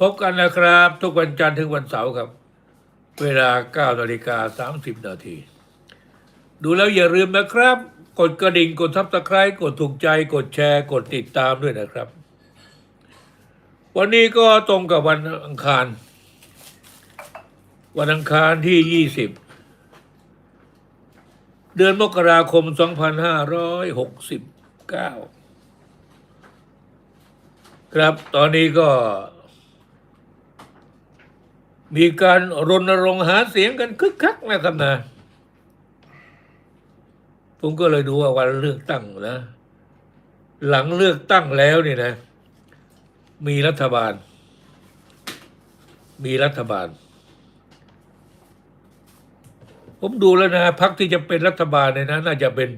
พบกันนะครับ ทุกวันจันทร์ถึงวันเสาร์ครับ เวลา9นาฬิกา30 นาที ดูแล้วอย่าลืมนะครับ กดกระดิ่ง กดทับตะไคร้กดถูกใจ กดแชร์ กดติดตามด้วยนะครับ วันนี้ก็ตรงกับวันอังคาร วันอังคารที่ 20 เดือนมกราคม 2569 ครับ ตอนนี้ก็ มีการรณรงค์หาเสียงกันคึกคักนะครับนะผมก็เลยดูว่าวันเลือกตั้งนะ หลังเลือกตั้งแล้วนี่นะ มีรัฐบาล มีรัฐบาล ผมดูแล้วนะพักที่จะเป็นรัฐบาลเนี่ยนะน่าจะเป็น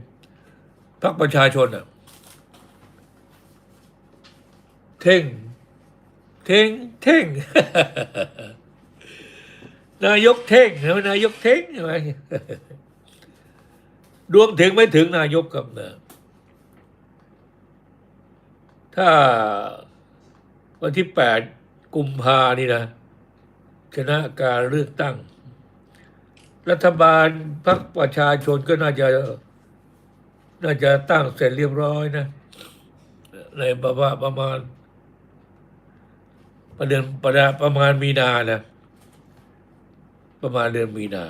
พักประชาชนอะเท่ง เท่ง เท่ง นายกเท่งเห็นไหมนายกเท่งใช่ไหมดวงถึงไม่ถึงนายกกับนะถ้าวันที่แปดกุมภานี่นะชนะการเลือกตั้ง รัฐบาลพรรคประชาชนก็น่าจะ น่าจะตั้งเสร็จเรียบร้อยนะในประมาณประมาณประเดือนประมาณประมาณมีนานะ ประมาณเดือนมีนา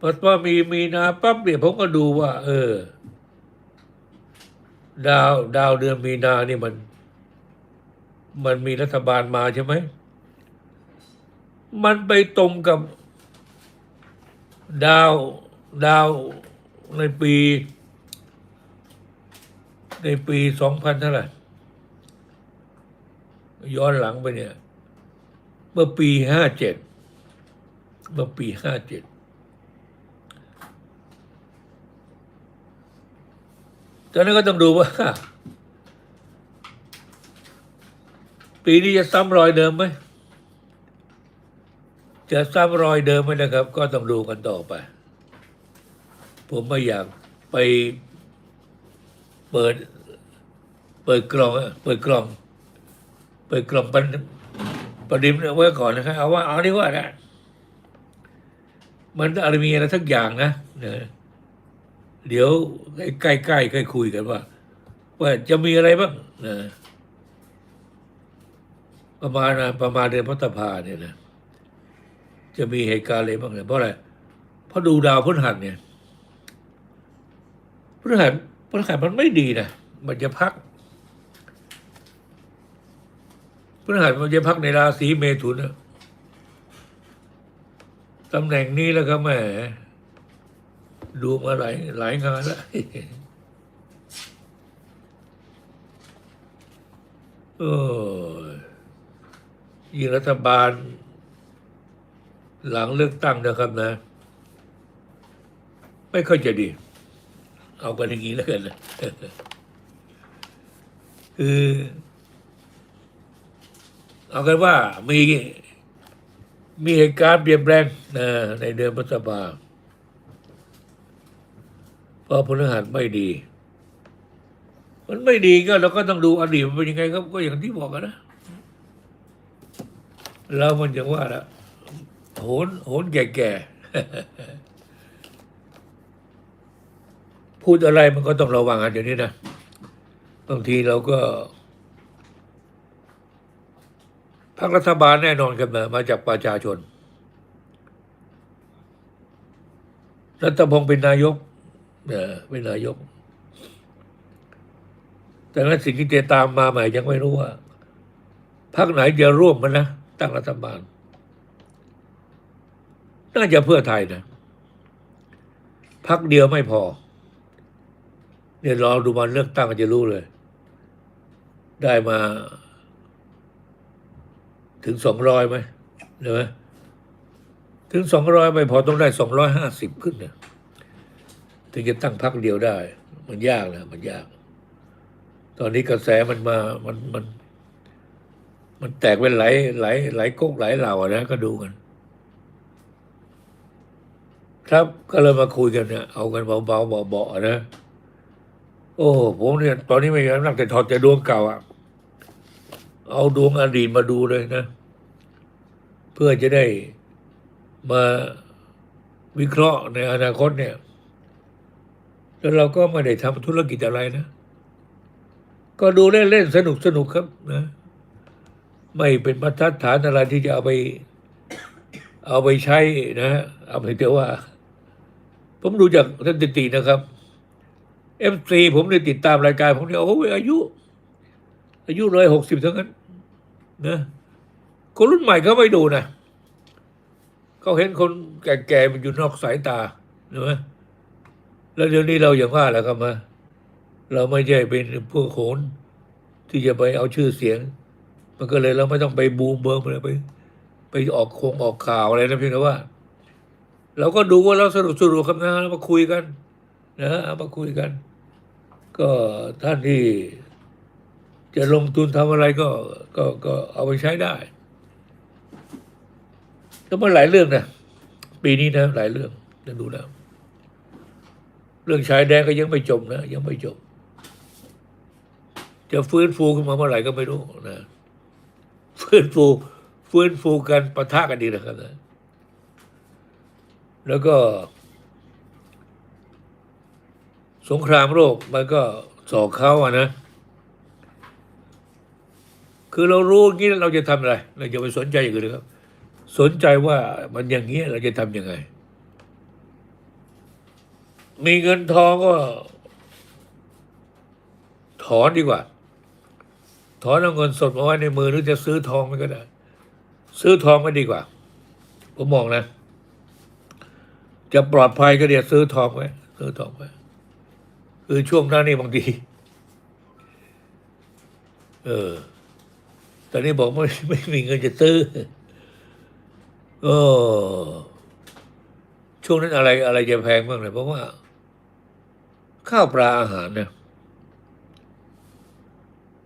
พอว่ามีมีนาปั๊บเนี่ยผมก็ดูว่า เออ ดาวดาวเดือนมีนานี่มัน มันมีรัฐบาลมาใช่ไหม มันไปตรงกับ ดาวดาวในปี ในปีสองพันเท่าไหร่ย้อนหลังไปเนี่ย เมื่อปีห้าเจ็ดเมื่อปีห้าเจ็ดตอนนั้นก็ต้องดูว่า ปีนี้จะซ้ำรอยเดิมไหมจะซ้ำรอยเดิมไหมนะครับ ก็ต้องดูกันต่อไป ผมไม่อยากไปเปิด เปิดกล่องอะเปิดกล่อง เปิดกล่องปัน ประดิมเอาไว้ก่อนนะครับเอาว่าเอาดีกว่านะมันอะไรมีอะไรทักอย่างนะเนี่ยเดี๋ยวใกล้ๆใกล้คุยกันว่า ว่าจะมีอะไรบ้างนะประมาณประมาณเดือนพฤษภาเนี่ยนะจะมีเหตุการณ์อะไรบ้างเนี่ยเพราะอะไรเพราะดูดาวพฤหัสเนี่ยพฤหัสพฤหัสมันไม่ดีนะมันจะพัก พฤหัสมันจะพักในราศีเมถุนนะตำแหน่งนี้แล้วก็แหมดูมาหลายหลายงานแล้วโอ้ยยิ่งรัฐบาล หลังเลือกตั้งนะครับนะ ไม่ค่อยจะดี เอากันอย่างนี้แล้วกันนะคือ เอากันว่ามีมีเหตุการณ์เปลี่ยนแปลงในเดือนพฤษภาเพราะพฤหัสไม่ดี มันไม่ดีก็เราก็ต้องดูอดีตมันเป็นยังไงครับก็อย่างที่บอกกันนะแล้วมันจะว่าละโหนโหนแก่ๆพูดอะไรมันก็ต้องระวังอันเดี๋ยวนี้นะบางทีเราก็ พรรครัฐบาลแน่นอนกันนะมาจากประชาชน รัฐพงศ์เป็นนายกเออเป็นนายก แต่นั้นสิ่งที่จะตามมาใหม่ยังไม่รู้ว่าพรรคไหนจะร่วมมันนะตั้งรัฐบาล น่าจะเพื่อไทยนะพักเดียวไม่พอ เนี่ยรอดูมันเลือกตั้งก็จะรู้เลย ได้มา ถึงสองร้อยไหมเห็นไหมถึงสองร้อยไม่พอต้องได้สองร้อยห้าสิบขึ้นเนะถึงจะตั้งพักเดียวได้ มันยากนะมันยาก ตอนนี้กระแสมันมามันมัน มันแตกเป็นหลายหลายหลายก๊กหลายเหล่าอะนะก็ดูกัน ครับก็เลยมาคุยกันเนี่ยเอากันเบาๆเบาๆนะโอ้ผมเนี่ยตอนนี้ไม่นั่งแต่ถอดแต่ดวงเก่าอะ เอาดวงอดีตมาดูเลยนะ เพื่อจะได้มาวิเคราะห์ในอนาคตเนี่ย แล้วเราก็ไม่ได้ทำธุรกิจอะไรนะ ก็ดูเล่นๆสนุกสนุกๆครับนะ ไม่เป็นมาตรฐานอะไรที่จะเอาไป เอาไปใช้นะ เอาไปแต่ว่า ผมดูจากสถิตินะครับเอฟซีผมเนี่ยติดตามรายการผมเนี่ยโอ้ยอายุ อายุร้อยหกสิบทั้งนั้นนะคนรุ่นใหม่เขาไม่ดูนะเขาเห็นคนแก่ๆมันอยู่นอกสายตาเห็นไหมแล้วเดี๋ยวนี้เราอย่างว่าแหละครับมาเราไม่ใช่เป็นพวกโขน ที่จะไปเอาชื่อเสียง มันก็เลยเราไม่ต้องไปบูมเบิร์มอะไรไป ไปออกโคงออกข่าวอะไรนะเพียงแต่ว่า เราก็ดูว่าเราสนุกสนุกครับนะเรามาคุยกัน นะเอามาคุยกัน ก็ท่านที่ จะลงทุนทำอะไรก็ก็ก็เอาไปใช้ได้ก็มันหลายเรื่องนะปีนี้นะหลายเรื่องจะดูแล้วเรื่องชายแดนก็ยังไม่จบนะยังไม่จบ จะฟื้นฟูขึ้นมาเมื่อไหร่ก็ไม่รู้นะฟื้นฟูฟื้นฟูกันปะทะกันดีนะครับนะแล้วก็ สงครามโลกมันก็สอกเขาอะนะ คือเรารู้อย่างนี้เราจะทำอะไร เราจะไปสนใจอย่างอื่นเลยครับ สนใจว่ามันอย่างนี้เราจะทำยังไง มีเงินทองก็ ถอนดีกว่า ถอนเอาเงินสดมาไว้ในมือหรือจะซื้อทองมันก็ได้ ซื้อทองไม่ดีกว่า ผมมองนะ จะปลอดภัยก็เดี๋ยวซื้อทองไว้ซื้อทองไว้คือช่วงหน้านี่บางทีเออ ตอนนี้บอกไม่ไม่มีเงินจะซื้อเออช่วงนั้นอะไรอะไรจะแพงบ้างเลยเพราะว่า ข้าวปลาอาหารเนี่ย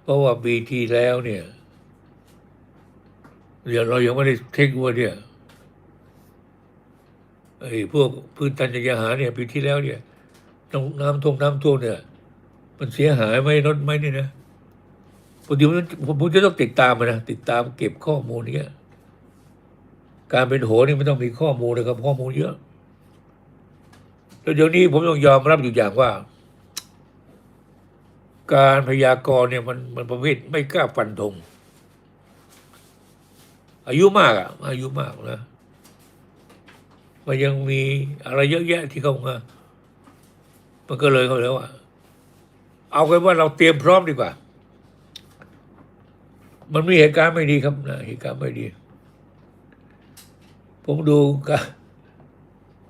เพราะว่าปีที่แล้วเนี่ยเดี๋ยวเรายังไม่ได้เทคว่าเนี่ยไอ้พวกพื้นตันยาหาเนี่ยปีที่แล้วเนี่ยน้ำน้ำท่วมน้ำท่วมเนี่ย มันเสียหายไหมลดไหมนี่นะ ปกติผมผมผมจะต้องติดตามมันนะติดตามเก็บข้อมูลเนี้ย การเป็นโหนี่ไม่ต้องมีข้อมูลนะครับ ข้อมูลเยอะแล้วเดี๋ยวนี้ผมต้องยอมรับอยู่อย่างว่า การพยากรณ์เนี่ยมันมันประเภทไม่กล้าฟันธงอายุมากอะ อายุมากนะมันยังมีอะไรเยอะแยะที่เข้ามามันก็เลยเขาเลยว่าเอากันว่าเราเตรียมพร้อมดีกว่า มันมีเหตุการณ์ไม่ดีครับนะเหตุการณ์ไม่ดี ผมดูการ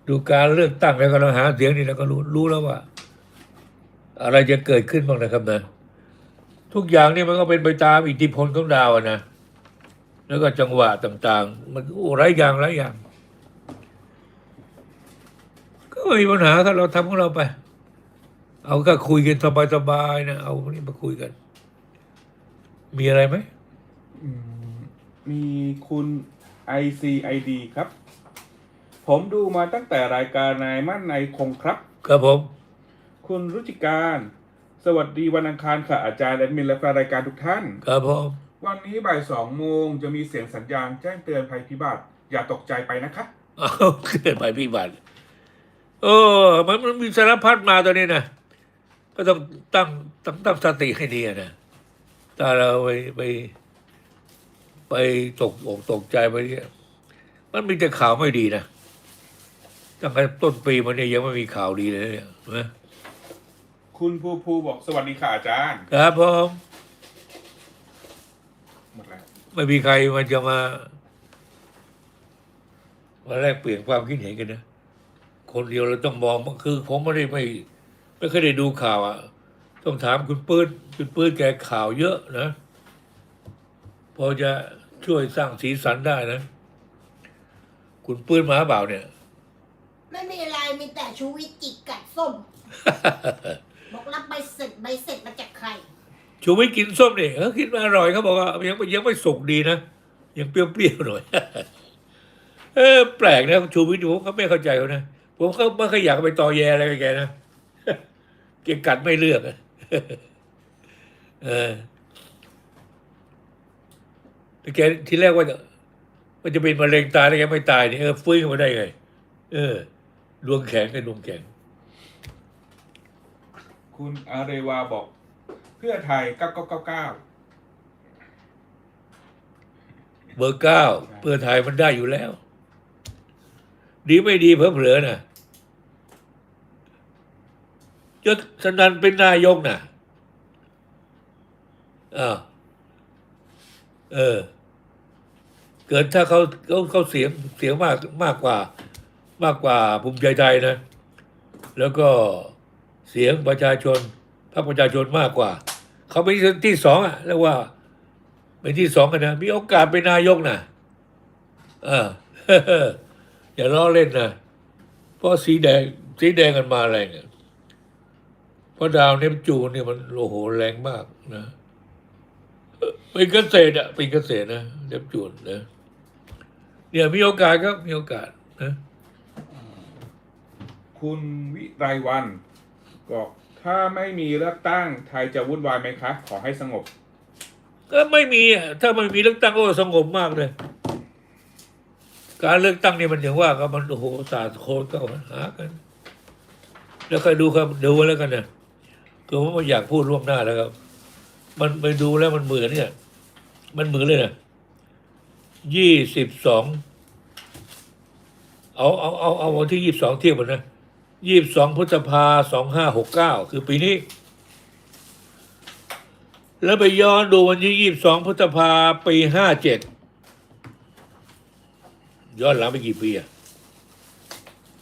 ดูการเลือกตั้งแล้วก็ราหาเสียงนี่แล้วก็รู้รู้แล้วว่า อะไรจะเกิดขึ้นบ้างนะครับนะ ทุกอย่างนี่มันก็เป็นไปตามอิทธิพลของดาวนะแล้วก็จังหวะต่าง ๆ มันโอ้หลายอย่างหลายอย่าง ก็ไม่มีปัญหาครับเราทำของเราไป เอาก็คุยกันสบายๆนะเอาพวกนี้มาคุยกัน มีอะไรไหม มมีคุณ ICID ครับ ผมดูมาตั้งแต่รายการนายมั่นนายคงครับ ครับผม คุณรุจิการ สวัสดีวันอังคารค่ะอาจารย์แอดมินและแฟนรายการทุกท่าน ครับผม วันนี้บ่ายสองโมงจะมีเสียงสัญญาณแจ้งเตือนภัยพิบัติ อย่าตกใจไปนะคะเอาเกิดไปพิบัติโอ้มันมันมีสารพัดมาตัวนี้นะก็ต้องตั้งตั้งตั้งสติให้ดีอะนะถ้าเราไปไป ไปตกอกตกใจไปเนี่ยมันมีแต่ข่าวไม่ดีนะตั้งแต่ต้นปีมันเนี่ยยังไม่มีข่าวดีเลยเนี่ยเห็นไหมคุณภูภูบอกสวัสดีค่ะอาจารย์ ครับผมหมดแล้วไม่มีใครมันจะมามาแลกเปลี่ยนความคิดเห็นกันนะคนเดียวเราต้องมองคือผมไม่ได้ไม่ไม่เคยได้ดูข่าวอะ ต้องถามคุณปื้นคุณปื้นแกข่าวเยอะนะ พอจะช่วยสร้างสีสันได้นะ คุณปื้นมาเปล่าเนี่ย ไม่มีอะไรมีแต่ชูวิทย์จิกกัดส้ม บอกรับใบเสร็จใบเสร็จมาจากใคร ชูวิทย์กินส้มนี่เขาคิดมาอร่อยเขาบอกว่ายังยังไม่สุกดีนะ ยังเปรี้ยวๆหน่อย เออ แปลกนะชูวิทย์ผมก็ไม่เข้าใจเขานะผมก็ไม่เคยอยากไปต่อแยอะไรกับแกนะแกกัดไม่เลือกอะเออ แกทีแรกว่าจะมันจะเป็นมะเร็งตายแล้วแกไม่ตายนี่เออฟื้นขึ้นมาได้ไง เออดวงแข็งกับดวงแข็ง คุณอาเรวาบอก เพื่อไทย9999เบอร์เก้าเพื่อไทยมันได้อยู่แล้ว ดีไม่ดีเผลอๆนะยศสนันเป็นนายกนะอ้าวเออ เกิดถ้าเขาเขาเขาเสียงเสียงมากมากกว่ามากกว่าภูมิใจไทยนะ แล้วก็เสียงประชาชนพรรคประชาชนมากกว่า เขาเป็นที่สองอะแล้วว่าเป็นที่สองกันนะ มีโอกาสเป็นนายกนะเอออย่าล้อเล่นนะเพราะสีแดงสีแดงกันมาแรงเพราะดาวเนปจูนเนี่ยมันโอ้โหแรงมากนะเออเป็นเกษตรอะเป็นเกษตรนะเนปจูนนะ เนี่ยมีโอกาสครับมีโอกาสนะคุณวิไรวันบอกถ้าไม่มีเลือกตั้งไทยจะวุ่นวายไหมคะ ขอให้สงบ ก็ไม่มีอะถ้าไม่มีเลือกตั้งก็สงบมากเลย การเลือกตั้งนี่มันอย่างว่าก็มันโอ้โหศาสตร์โคนก็หากัน แล้วใครดูครับดูแล้วกันนะคือผมไม่อยากพูดล่วงหน้าแล้วครับ มันไปดูแล้วมันเหมือนเนี่ย มันเหมือนเลยนะ ยี่สิบสองเอาเอาเอาเอาวันที่ยี่สิบสองเทียบกันนะยี่สิบสองพฤษภาสองห้าหกเก้าคือปีนี้ แล้วไปย้อนดูวันที่ยี่สิบสองพฤษภาปีห้าเจ็ดย้อนหลังไปกี่ปีอะ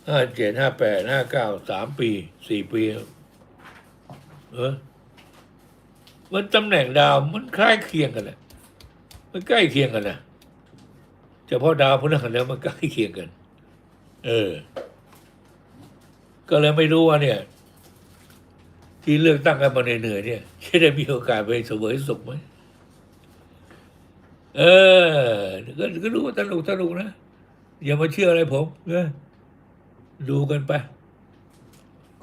ห้าเจ็ดห้าแปดห้าเก้าสามปีสี่ปีเออมันตำแหน่งดาวมันคล้ายเคียงกันแหละมันใกล้เคียงกันนะ เฉพาะดาวพฤหัสแล้วมันใกล้เคียงกัน เออ ก็เลยไม่รู้ว่าเนี่ย ที่เลือกตั้งกันมาเหนื่อยๆเนี่ยจะได้มีโอกาสไปเสวยสุขไหมเออ ก็ก็รู้ว่าสนุกสนุกนะ อย่ามาเชื่ออะไรผมนะดูกันไป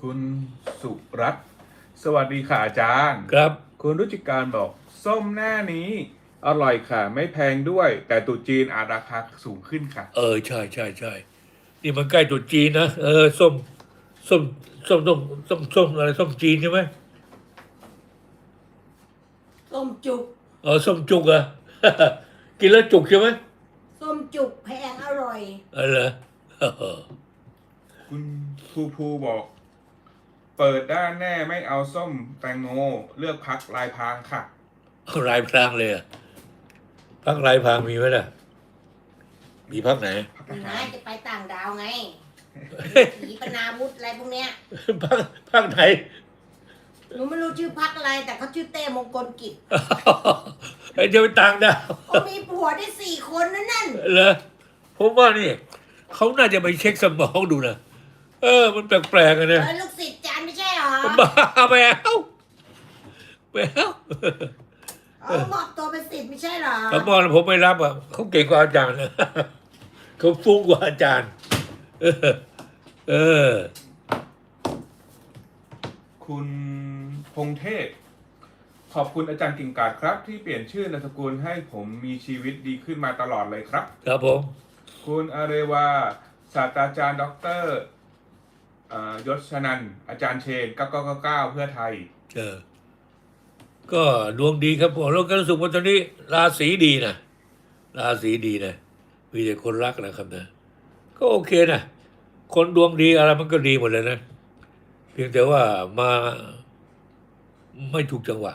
คุณสุรัตน์สวัสดีค่ะอาจารย์ ครับ คุณรุจิการบอก ส้มหน้านี้ อร่อยค่ะ ไม่แพงด้วย แต่ตุจีนอาจราคาสูงขึ้นค่ะ เออใช่ใช่ใช่นี่มันใกล้ตรุษจีนนะเออส้มส้มส้มส้มส้มส้มอะไรส้มจีนใช่ไหมส้มจุก เออส้มจุกอะ กินแล้วจุกใช่ไหมส้มจุกแพงอร่อย เออเหรอคุณภูภูบอก เปิดด้านแน่ไม่เอาส้มแตงโมเลือกพักลายพรางค่ะ เอาลายพรางเลยอะ พักลายพรางมีไหมล่ะ มีพักไหนพักทคุณหาน้ารจะไปต่างดาวไงผีปนาวุธอะไรพวกเนี้ยพักพักไหนหนูไม่รู้ชื่อพักอะไร แต่เขาชื่อเต้มงคลกิจไอ้เดี๋ยวไปต่างดาวเขามีผัวได้สี่คนนั่นนั่นเหรอผมว่านี่เขาน่าจะไปเช็คสมองดูนะเออ มันแปลกๆกันนะเออลูกศิษย์จานไม่ใช่เหรอบ้าไปเอาไปเอา เอามอบตัวเป็นศิษย์ไม่ใช่เหรอเขาบอกแล้วผมไม่รับอะเขาเก่งกว่าอาจารย์นะ เขาฟุ้งกว่าอาจารย์ เออ เออ คุณพงเทพ ขอบคุณอาจารย์กิ่งกาดครับ ที่เปลี่ยนชื่อนามสกุลให้ผมมีชีวิตดีขึ้นมาตลอดเลยครับ ครับผม คุณอาเรวาศาสตราจารย์ด็อกเตอร์เอ่อยศชนันท์อาจารย์เชน 9999 เพื่อไทย เออ ก็ดวงดีครับผมแล้วก็รู้สึกว่าตอนนี้ ราศีดีนะราศีดีนะมีแต่คนรักนะครับนะ ก็โอเคนะคนดวงดีอะไรมันก็ดีหมดเลยนะ เพียงแต่ว่ามาไม่ถูกจังหวะ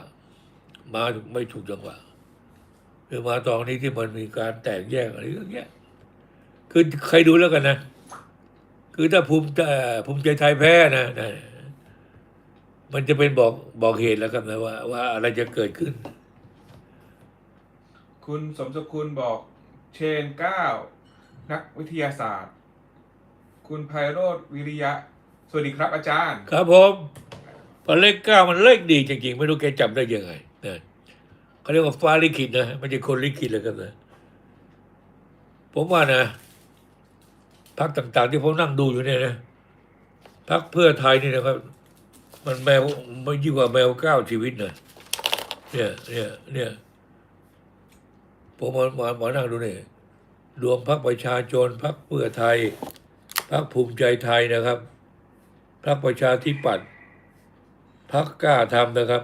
มาไม่ถูกจังหวะคือมาตอนนี้ที่มันมีการแตกแยกอะไรเยอะแยคือใครดูแล้วกันนะ คือถ้าภูมิใจภูมิใจไทยแพ้นะนะ มันจะเป็นบอกบอกเหตุแล้วกันนะว่า ว่าอะไรจะเกิดขึ้น คุณสมสกุลบอกเชน9นักวิทยาศาสตร์ คุณไพโรธวิริยะ สวัสดีครับอาจารย์ ครับผมพอเลขเก้ามันเลขดีจริงๆ ไม่รู้แกจำได้ยังไงนะเขาเรียกว่าฟ้าลิขิตนะไม่ใช่คนลิขิตเลยกันนะผมว่านะพักต่างๆ ที่ผมนั่งดูอยู่เนี่ยนะพักเพื่อไทยนี่นะครับ มันแมวไม่ยิ่งกว่าแมวก้าวชีวิตนะเนี่ยเนี่ยเนี่ยผมมามามานั่งดูนี่รวมพักประชาชนพักเพื่อไทยพักภูมิใจไทยนะครับพักประชาธิปัตย์พักกล้าทำนะครับ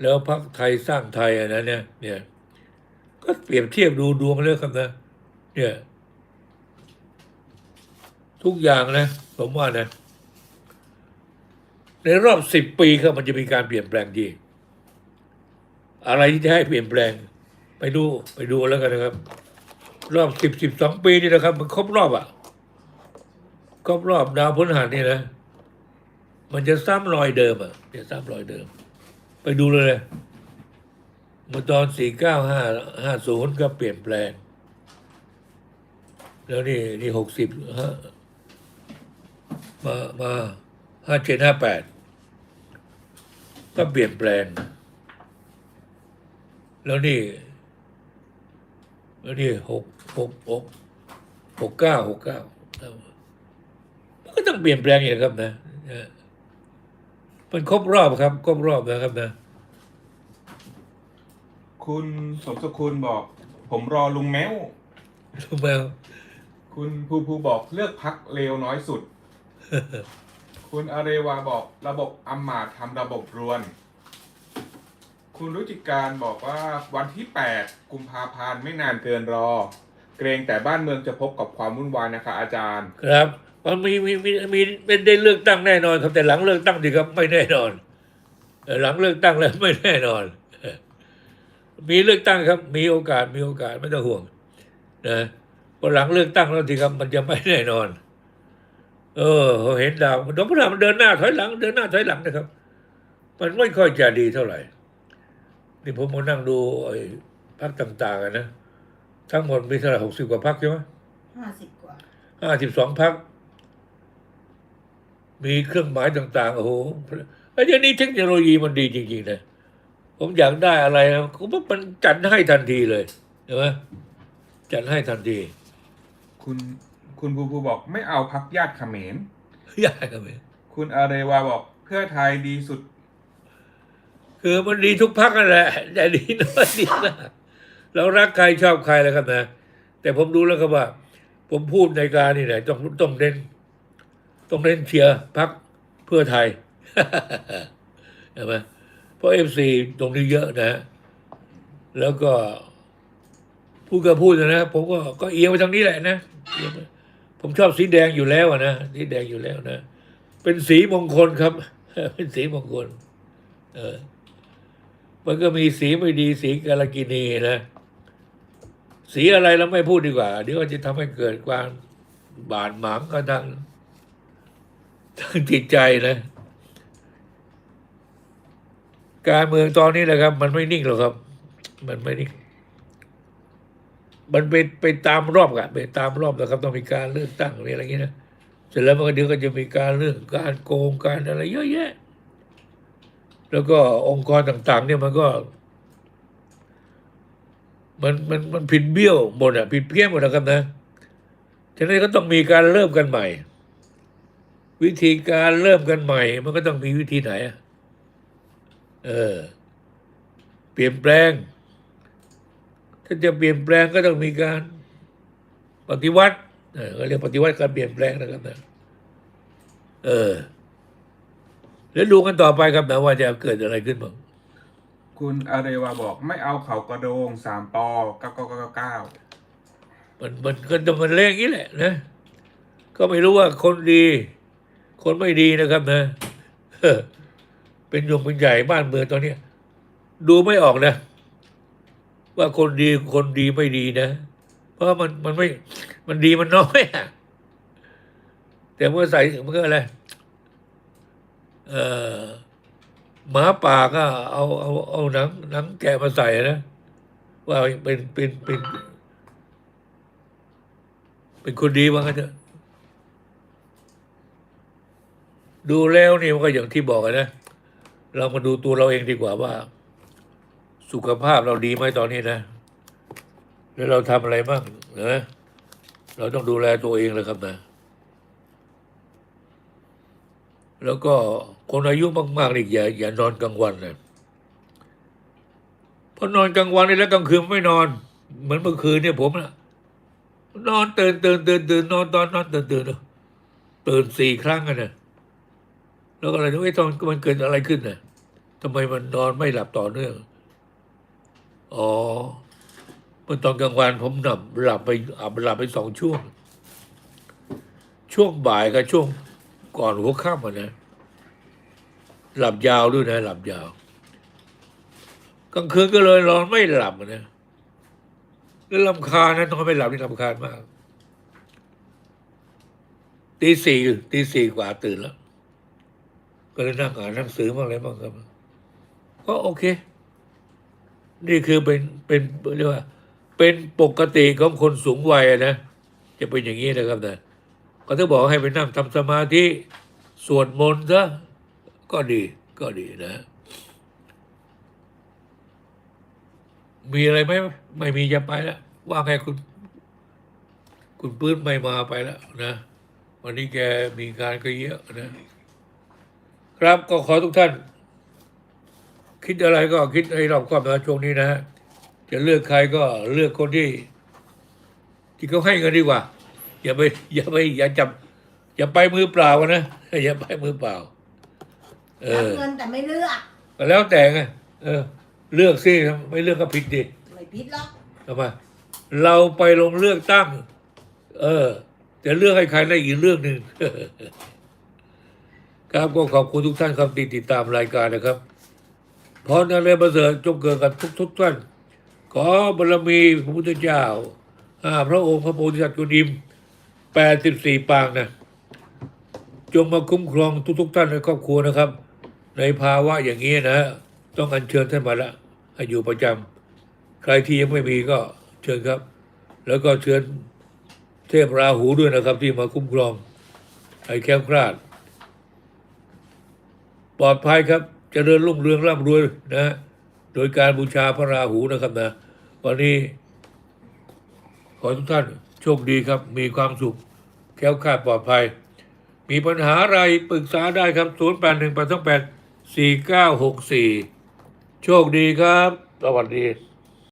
แล้วพักไทยสร้างไทยอันนั้นเนี่ยเนี่ยก็เปรียบเทียบดูดวงเลยครับนะเนี่ยทุกอย่างนะ ผมว่านะ ในรอบสิบปีครับมันจะมีการเปลี่ยนแปลงที่อะไรที่จะให้เปลี่ยนแปลง ไปดูไปดูแล้วกันนะครับ รอบสิบสิบสองปีนี่นะครับ มันครบรอบอะครบรอบดาวพฤหัสนี่นะมันจะซ้ำรอยเดิมอะจะซ้ำรอยเดิม ไปดูเลยเมื่อตอนสี่เก้าห้าห้าศูนย์ก็เปลี่ยนแปลง แล้วนี่นี่หกสิบมามาห้าเจ็ดห้าแปด ก็เปลี่ยนแปลง แล้วนี่แล้วนี่หกหกหกหกเก้าหกเก้ามันก็ต้องเปลี่ยนแปลงอย่างครับนะนะมันครบรอบครับ ครบรอบนะครับนะ คุณสมสกุลบอก ผมรอลุงแมวถูกไหมครับคุณภูภูบอกเลือกพักเลวน้อยสุด คุณอาเรวาบอกระบบอำมมาทำระบบรวน คุณรุจิการบอกว่าวันที่ 8 กุมภาพันธ์ไม่นานเกินรอ เกรงแต่บ้านเมืองจะพบกับความวุ่นวายนะคะอาจารย์ ครับมันมีมีมีมีเป็นได้เลือกตั้งแน่นอนครับแต่หลังเลือกตั้งดีครับไม่แน่นอนหลังเลือกตั้งแล้วไม่แน่นอน มีเลือกตั้งครับ มีโอกาสมีโอกาสไม่ต้องห่วงนะพอหลังเลือกตั้งแล้วทีครับมันจะไม่แน่นอน เออเห็นดาวดวงพฤหัสมันเดินหน้าถอยหลัง เดินหน้าถอยหลังนะครับ มันไม่ค่อยจะดีเท่าไหร่ นี่ผมมานั่งดูไอ้พักต่างๆอะนะทั้งหมดมีเท่าไหร่หกสิบกว่าพักใช่ไหมห้าสิบกว่าห้าสิบสองพัก มีเครื่องหมายต่างๆโอ้โหไอ้เดี๋ยวนี้เทคโนโลยีมันดีจริงๆนะผมอยากได้อะไรนะผมว่ามันจัดให้ทันทีเลยเห็นไหมจัดให้ทันที คุณ คุณภูภูบอกไม่เอาพักญาติเขมรยากกันไหมคุณอาเรวาบอกเพื่อไทยดีสุด คือมันดีทุกพักนั่นแหละแต่ดีน้อยดีมากเรารักใครชอบใครแล้วครับนะ แต่ผมดูแล้วครับว่า ผมพูดในการนี่แหละต้องต้องเน้นต้องเน้นเชียร์พักเพื่อไทยใช่ไหมเพราะเอฟซีตรงนี้เยอะนะ แล้วก็พูดก็พูดนะ ผมก็ก็เอียงไปทางนี้แหละนะเอียงไป ผมชอบสีแดงอยู่แล้วอะนะสีแดงอยู่แล้วนะเป็นสีมงคลครับ เป็นสีมงคล เออ มันก็มีสีไม่ดีสีกาลกินีนะสีอะไรเราไม่พูดดีกว่า เดี๋ยวจะทำให้เกิดความบาดหมางกันทางทางจิตใจนะการเมืองตอนนี้นะครับ มันไม่นิ่งหรอกครับ มันไม่นิ่ง มันไปไปตามรอบอะไปตามรอบนะครับ ต้องมีการเลือกตั้งอะไรอย่างเงี้ยนะเสร็จแล้วมันก็เดี๋ยวก็จะมีการเรื่องการโกงการอะไร เยอะแยะ แล้วก็องค์กรต่าง ๆ เนี่ยมันก็ มันมันมันผิดเบี้ยวหมดอะผิดเพี้ยนหมดนะครับนะฉะนั้นก็ต้องมีการเริ่มกันใหม่ วิธีการเริ่มกันใหม่ มันก็ต้องมีวิธีไหนอะเออ เปลี่ยนแปลง ถ้าจะเปลี่ยนแปลงก็ต้องมีการปฏิวัติเออก็เรียกปฏิวัติการเปลี่ยนแปลงนะครับนะเออ แล้วดูกันต่อไปครับนะว่าจะเกิดอะไรขึ้นบ้างคุณอาเรวาบอกไม่เอาเขากระโดงสามปอเก้าเก้าเก้าเก้ามันมันก็ต้องมันเล่อย่างนี้แหละนะก็ไม่รู้ว่าคนดี คนไม่ดีนะครับนะเออเป็นยงเป็นใหญ่บ้านเมืองตอนเนี้ยดูไม่ออกนะ ว่าคนดีคนดีไม่ดีนะ เพราะมันมันไม่มันดีมันน้อยอะแต่เมื่อใส่มันก็อะไรเออหมาป่าก็เอาเอาเอาหนังหนังแกะมาใส่นะ ว่าเป็นเป็นเป็น เป็นคนดีว่างั้นเถอะดูแล้วนี่มันก็อย่างที่บอกนะ เรามาดูตัวเราเองดีกว่าว่า สุขภาพเราดีไหมตอนนี้นะ แล้วเราทำอะไรบ้างนะเราต้องดูแลตัวเองเลยครับนะ แล้วก็คนอายุมากๆนี่อย่าอย่านอนกลางวันนะเพราะนอนกลางวันนี่แล้วกลางคืนไม่นอน เหมือนเมื่อคืนเนี่ยผมนะนอนตื่นตื่นตื่นตื่นนอนตอนนอนตื่นตื่นตื่นสี่ครั้งกันนะแล้วก็อะไรนึกว่าตอนมันเกิดอะไรขึ้นน่ะทำไมมันนอนไม่หลับต่อเนื่อง อ๋อเมื่อตอนกลางวันผมหลับหลับไปอับหลับไปสองช่วง ช่วงบ่ายกับช่วงก่อนหัวค่ำอะนะ หลับยาวด้วยนะ หลับยาว กลางคืนก็เลยนอนไม่หลับนะแล้วลำคาญนะนอนไม่หลับนี่ลำคาญมากตีสี่ตีสี่กว่าตื่นแล้ว ก็เลยนั่งอ่านหนังสือบ้างอะไรบ้างครับก็โอเค นี่คือเป็นเป็นเรียกว่าเป็นปกติของคนสูงวัยนะ จะเป็นอย่างนี้นะครับนะก็ต้องบอกให้ไปนั่งทำสมาธิสวดมนต์ซะก็ดีก็ดีนะ มีอะไรไหมไม่มีจะไปแล้วว่าไงคุณ คุณปื้นไม่มาไปแล้วนะ วันนี้แกมีงานก็เยอะนะ ครับก็ขอทุกท่าน คิดอะไรก็คิดให้รอบคอบนะช่วงนี้นะฮะจะเลือกใครก็เลือกคนที่ ที่เขาให้เงินดีกว่า อย่าไป อย่าไปอย่าจับอย่าไปมือเปล่านะอย่าไปมือเปล่า เอรับอ เงินแต่ไม่เลือกก็แล้วแต่ไงเออ เลือกสิไม่เลือกก็ผิดดิไม่ผิดหรอกทำไมเราไปลงเลือกตั้ง เออจะเลือกให้ใครได้อีกเรื่องหนึ่ง ครับก็ขอบคุณทุกท่านครับที่ติดตามรายการนะครับ พรอะไรประเสริฐจงเกิดกับทุกทุกท่านขอบารมีพระพุทธเจ้าพระองค์พระโพธิสัตว์กุดิมแปดสิบสี่ปางนะจงมาคุ้มครองทุกๆท่านในครอบครัวนะครับ ในภาวะอย่างนี้นะต้องอัญเชิญท่านมาละให้อยู่ประจำใครที่ยังไม่มีก็เชิญครับ แล้วก็เชิญเทพราหูด้วยนะครับ ที่มาคุ้มครองให้แค้วคลาด ปลอดภัยครับ เจริญรุ่งเรืองร่ำรวยนะ โดยการบูชาพระราหูนะครับนะ วันนี้ ขอทุกท่านโชคดีครับ มีความสุข แค้วคลาดปลอดภัย มีปัญหาอะไรปรึกษาได้ครับ 0 8 1 8 2 8 4 9 6 4 โชคดีครับ สวัสดี